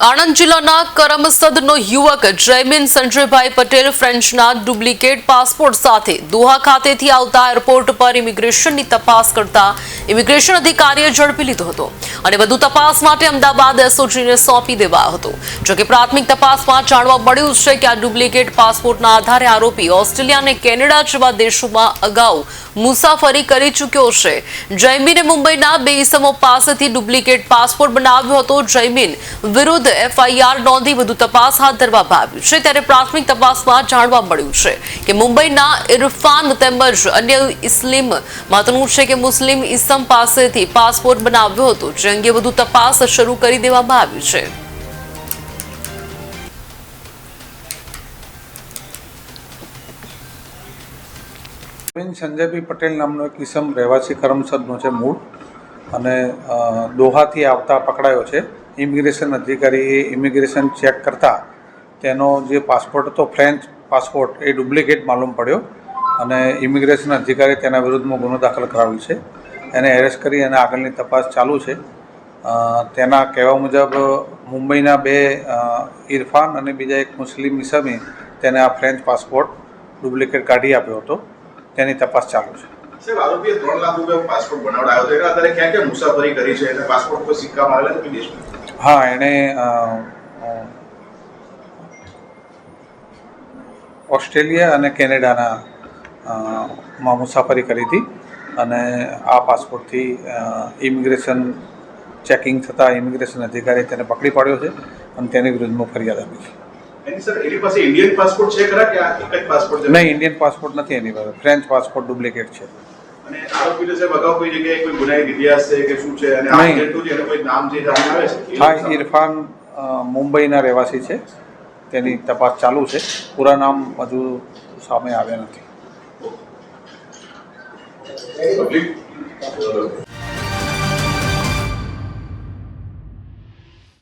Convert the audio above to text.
આણંદ જિલ્લાના કરમસદનો યુવક જયમીન સંજયભાઈ પટેલ ફ્રેન્ચના ડુપ્લિકેટ પાસપોર્ટ સાથે દોહા ખાતેથી આવતા એરપોર્ટ પર ઇમિગ્રેશનની તપાસ કરતા ઇમિગ્રેશન અધિકારીએ ઝડપી લીધો હતો અને વધુ તપાસ માટે અમદાવાદ એસઓજીને સોંપી દેવાયો હતો. જોકે પ્રાથમિક તપાસમાં જાણવા મળ્યું છે કે આ ડુપ્લિકેટ પાસપોર્ટના આધારે આરોપી ઓસ્ટ્રેલિયા અને કેનેડા જેવા દેશોમાં અગાઉ મુસાફરી કરી ચૂક્યો છે. જયમીને મુંબઈના બે ઇસમો પાસેથી ડુપ્લિકેટ પાસપોર્ટ બનાવ્યો હતો. જયમીન વિરુદ્ધ એફઆઈઆર નોંધી વધુ તપાસ હાથ ધરવામાં આવી છે. ત્યારે પ્રાથમિક તપાસમાં જાણવા મળ્યું છે કે મુંબઈના ઇરફાન તેમજ અન્ય ઇસ્લીમ માતનું છે કે મુસ્લિમ ઇસમ પાસેથી પાસપોર્ટ બનાવ્યો હતો. જે અંગે વધુ તપાસ શરૂ કરી દેવામાં આવી છે. બેન, સંજયભાઈ પટેલ નામનો એક ઇસમ રહેવાસી કરમસદનો છે મૂળ અને દોહાથી આવતા પકડાયો છે. ઇમિગ્રેશન અધિકારીએ ઇમિગ્રેશન ચેક કરતા તેનો જે પાસપોર્ટ હતો ફ્રેન્ચ પાસપોર્ટ એ ડુપ્લિકેટ માલુમ પડ્યો અને ઇમિગ્રેશન અધિકારી તેના વિરુદ્ધમાં ગુનો દાખલ કરાવ્યો છે. એને એરેસ્ટ કરી અને આગળની તપાસ ચાલુ છે. તેના કહેવા મુજબ, મુંબઈના બે ઇરફાન અને બીજા એક મુસ્લિમ ઇસમે તેને આ ફ્રેન્ચ પાસપોર્ટ ડુપ્લિકેટ કાઢી આપ્યો હતો. તેની તપાસ ચાલુ છે. સાહેબ આરોપીએ ત્રણ લાખ રૂપિયા પાસપોર્ટ બનાવડાયો હતો. એટલે અત્યારે ક્યાં ક્યાં મુસાફરી કરી છે? અને પાસપોર્ટ પર સિક્કા મારેલા છે હા એણે ઓસ્ટ્રેલિયા અને કેનેડાના માં મુસાફરી કરી હતી અને આ પાસપોર્ટથી ઇમિગ્રેશન ચેકિંગ થતાં ઇમિગ્રેશન અધિકારી તેને પકડી પાડ્યો છે અને તેની વિરુદ્ધમાં ફરિયાદ આપી છે. ઇન્ડિયન પાસપોર્ટ છે ખરા કે આ એક જ પાસપોર્ટ છે? નહીં ઇન્ડિયન પાસપોર્ટ નથી એની પાસે. ફ્રેન્ચ પાસપોર્ટ ડુપ્લિકેટ છે. અને આરોપીને સાહેબ અગાઉ કોઈ જગ્યાએ કોઈ ગુનાહિત ઇતિહાસ છે કે શું છે? અને આ જેટલું છે કોઈ નામ જે સામે આવે છે હા ઇરફાન મુંબઈના રહેવાસી છે. તેની તપાસ ચાલુ છે. પૂરા નામ હજુ સામે આવ્યા નથી. પબ્લિક